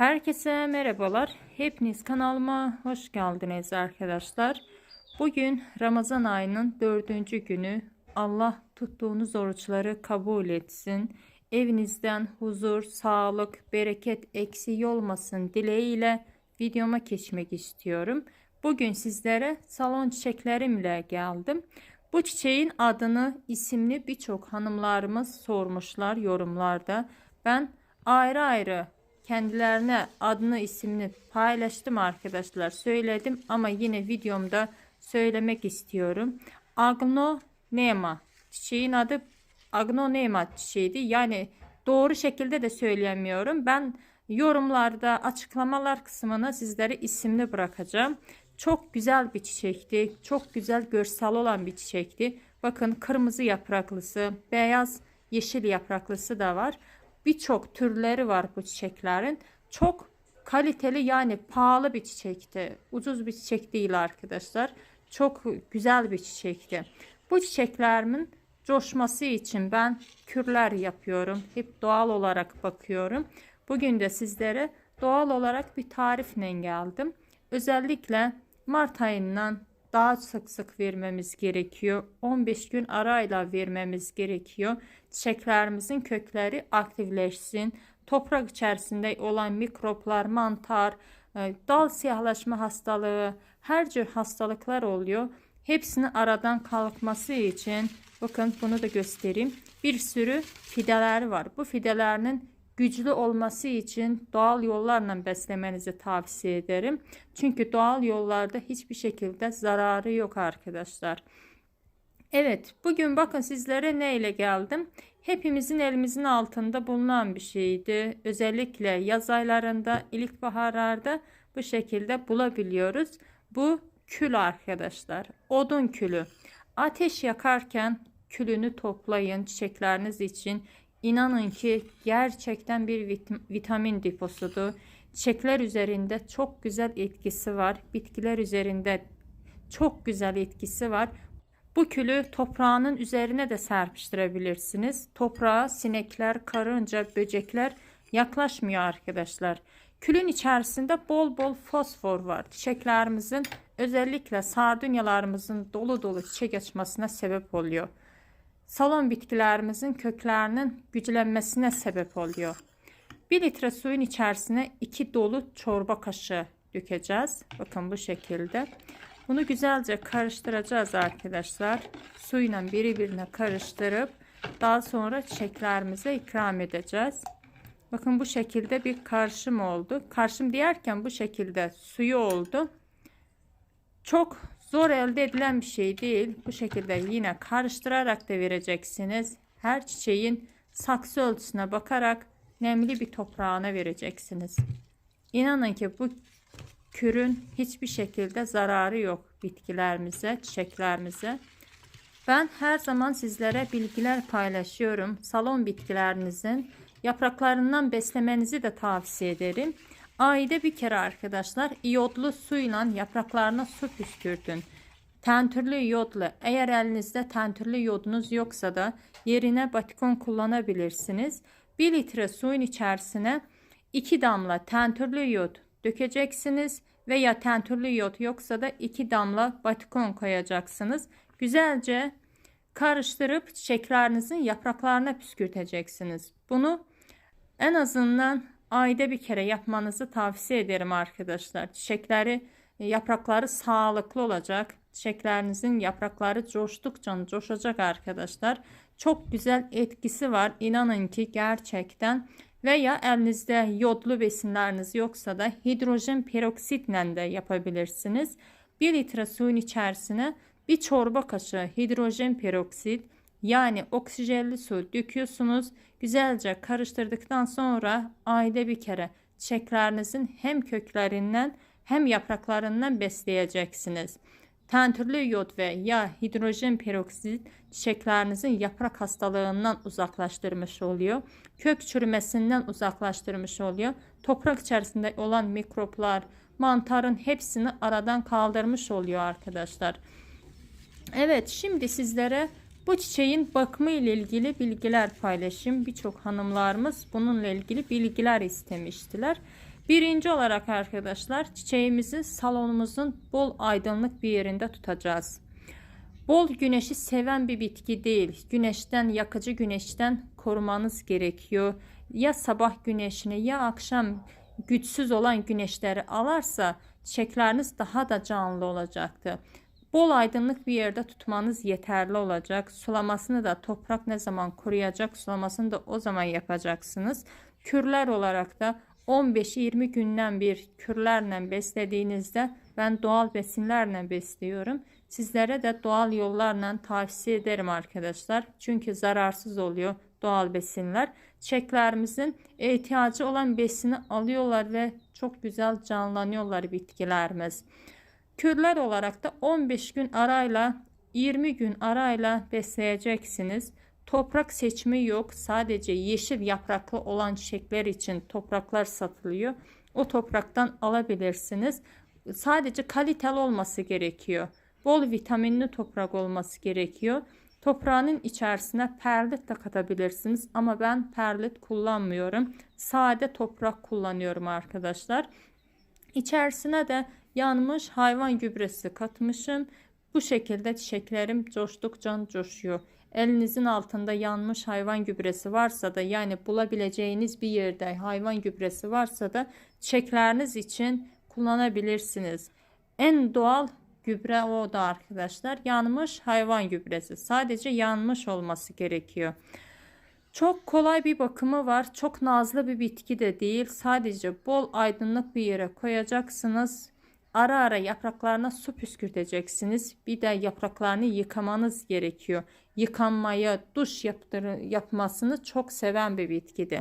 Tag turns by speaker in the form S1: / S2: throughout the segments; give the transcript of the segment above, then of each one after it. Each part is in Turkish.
S1: Herkese merhabalar. Hepiniz kanalıma hoş geldiniz arkadaşlar. Bugün Ramazan ayının dördüncü günü. Allah tuttuğunuz oruçları kabul etsin. Evinizden huzur, sağlık, bereket eksiği olmasın dileğiyle videoma geçmek istiyorum. Bugün sizlere salon çiçeklerimle geldim. Bu çiçeğin adını, isimli birçok hanımlarımız sormuşlar yorumlarda. Ben ayrı ayrı kendilerine adını isimini paylaştım arkadaşlar söyledim ama yine videomda söylemek istiyorum. Agnonema çiçeğin adı Agnonema çiçeğiydi. Yani doğru şekilde de söyleyemiyorum. Ben yorumlarda açıklamalar kısmına sizlere isimli bırakacağım. Çok güzel bir çiçekti. Çok güzel görsel olan bir çiçekti. Bakın kırmızı yapraklısı, beyaz, yeşil yapraklısı da var. Birçok türleri var bu çiçeklerin. Çok kaliteli yani pahalı bir çiçekti. Ucuz bir çiçek değil arkadaşlar. Çok güzel bir çiçekti. Bu çiçeklerimin coşması için ben kürler yapıyorum. Hep doğal olarak bakıyorum. Bugün de sizlere doğal olarak bir tarifle geldim. Özellikle Mart ayından daha sık sık vermemiz gerekiyor. 15 gün arayla vermemiz gerekiyor. Çiçeklerimizin kökleri aktifleşsin. Toprak içerisinde olan mikroplar, mantar, e, dal siyahlaşma hastalığı, her tür hastalıklar oluyor. Hepsini aradan kalkması için bakın bunu da göstereyim. Bir sürü fideler var. Bu fidelerinin güçlü olması için doğal yollarla beslemenizi tavsiye ederim. Çünkü doğal yollarda hiçbir şekilde zararı yok arkadaşlar. Evet bugün bakın sizlere ne ile geldim. Hepimizin elimizin altında bulunan bir şeydi. Özellikle yaz aylarında, ilkbaharlarda bu şekilde bulabiliyoruz. Bu kül arkadaşlar. Odun külü. Ateş yakarken külünü toplayın çiçekleriniz için. İnanın ki gerçekten bir vit vitamin deposudur. Çiçekler üzerinde çok güzel etkisi var. Bitkiler üzerinde çok güzel etkisi var. Bu külü toprağının üzerine de serpiştirebilirsiniz. Toprağa sinekler, karınca, böcekler yaklaşmıyor arkadaşlar. Külün içerisinde bol bol fosfor var. Çiçeklerimizin özellikle sardunyalarımızın dolu dolu çiçek açmasına sebep oluyor. Salon bitkilerimizin köklerinin güçlenmesine sebep oluyor. 1 litre suyun içerisine 2 dolu çorba kaşığı dökeceğiz. Bakın bu şekilde. Bunu güzelce karıştıracağız arkadaşlar. Suyla birbirine karıştırıp daha sonra çiçeklerimize ikram edeceğiz. Bakın bu şekilde bir karışım oldu. Karışım diyerken bu şekilde suyu oldu. Çok zor elde edilen bir şey değil. Bu şekilde yine karıştırarak da vereceksiniz. Her çiçeğin saksı ölçüsüne bakarak nemli bir toprağına vereceksiniz. İnanın ki bu kürün hiçbir şekilde zararı yok bitkilerimize, çiçeklerimize. Ben her zaman sizlere bilgiler paylaşıyorum. Salon bitkilerinizin yapraklarından beslemenizi de tavsiye ederim. Ayda bir kere arkadaşlar iyodlu suyla yapraklarına su püskürtün. Tentürlü iyodlu eğer elinizde tentürlü iyodunuz yoksa da yerine batikon kullanabilirsiniz. 1 litre suyun içerisine 2 damla tentürlü iyod dökeceksiniz veya tentürlü iyot yoksa da 2 damla batikon koyacaksınız. Güzelce karıştırıp çiçeklerinizin yapraklarına püskürteceksiniz. Bunu en azından ayda bir kere yapmanızı tavsiye ederim arkadaşlar. Çiçekleri yaprakları sağlıklı olacak. Çiçeklerinizin yaprakları coştukça coşacak arkadaşlar. Çok güzel etkisi var. İnanın ki gerçekten veya elinizde yodlu besinleriniz yoksa da hidrojen peroksitle de yapabilirsiniz. 1 litre suyun içerisine bir çorba kaşığı hidrojen peroksit yani oksijenli su döküyorsunuz. Güzelce karıştırdıktan sonra ayda bir kere çiçeklerinizin hem köklerinden hem yapraklarından besleyeceksiniz. Tentürlü yod ve ya hidrojen peroksit çiçeklerinizin yaprak hastalığından uzaklaştırmış oluyor. Kök çürümesinden uzaklaştırmış oluyor. Toprak içerisinde olan mikroplar, mantarın hepsini aradan kaldırmış oluyor arkadaşlar. Evet şimdi sizlere bu çiçeğin bakımı ile ilgili bilgiler paylaşayım. Birçok hanımlarımız bununla ilgili bilgiler istemiştiler. Birinci olarak arkadaşlar çiçeğimizi salonumuzun bol aydınlık bir yerinde tutacağız. Bol güneşi seven bir bitki değil. Güneşten, yakıcı güneşten korumanız gerekiyor. Ya sabah güneşini ya akşam güçsüz olan güneşleri alarsa çiçekleriniz daha da canlı olacaktır. Bol aydınlık bir yerde tutmanız yeterli olacak. Sulamasını da toprak ne zaman kuruyacak sulamasını da o zaman yapacaksınız. Kürler olarak da 15-20 gündən bir kürlərlə beslediğinizde ben doğal besinlerle besliyorum. Sizlere de doğal yollarla tavsiye ederim arkadaşlar. Çünkü zararsız oluyor doğal besinler. Çiçeklerimizin ihtiyacı olan besini alıyorlar ve çok güzel canlanıyorlar bitkilerimiz. Kürler olarak da 15 gün arayla 20 gün arayla besleyeceksiniz. Toprak seçimi yok. Sadece yeşil yapraklı olan çiçekler için topraklar satılıyor. O topraktan alabilirsiniz. Sadece kaliteli olması gerekiyor. Bol vitaminli toprak olması gerekiyor. Toprağının içerisine perlit de katabilirsiniz ama ben perlit kullanmıyorum. Sade toprak kullanıyorum arkadaşlar. İçerisine de yanmış hayvan gübresi katmışım. Bu şekilde çiçeklerim coştukça coşuyor. Elinizin altında yanmış hayvan gübresi varsa da yani bulabileceğiniz bir yerde hayvan gübresi varsa da çiçekleriniz için kullanabilirsiniz. En doğal gübre o da arkadaşlar. Yanmış hayvan gübresi. Sadece yanmış olması gerekiyor. Çok kolay bir bakımı var. Çok nazlı bir bitki de değil. Sadece bol aydınlık bir yere koyacaksınız. Ara ara yapraklarına su püskürteceksiniz. Bir de yapraklarını yıkamanız gerekiyor. Yıkanmayı, duş yaptır yapmasını çok seven bir bitkidir.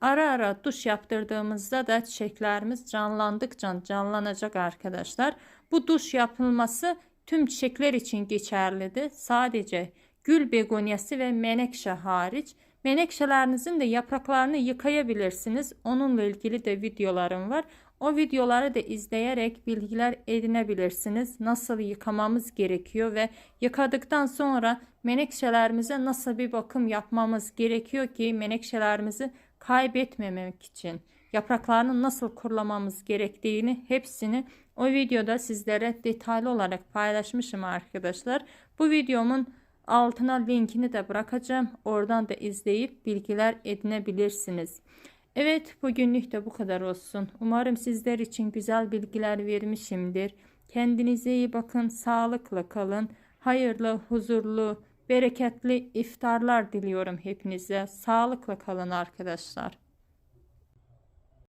S1: Ara ara duş yaptırdığımızda da çiçeklerimiz canlandıkça canlanacak arkadaşlar. Bu duş yapılması tüm çiçekler için geçerlidir. Sadece gül begonyası ve menekşe hariç. Menekşelerinizin de yapraklarını yıkayabilirsiniz. Onunla ilgili de videolarım var. O videoları da izleyerek bilgiler edinebilirsiniz. Nasıl yıkamamız gerekiyor ve yıkadıktan sonra menekşelerimize nasıl bir bakım yapmamız gerekiyor ki menekşelerimizi kaybetmemek için yapraklarını nasıl kurulamamız gerektiğini hepsini o videoda sizlere detaylı olarak paylaşmışım arkadaşlar. Bu videomun altına linkini de bırakacağım. Oradan da izleyip bilgiler edinebilirsiniz. Evet bugünlük de bu kadar olsun. Umarım sizler için güzel bilgiler vermişimdir. Kendinize iyi bakın, sağlıkla kalın. Hayırlı, huzurlu, bereketli iftarlar diliyorum hepinize. Sağlıkla kalın arkadaşlar.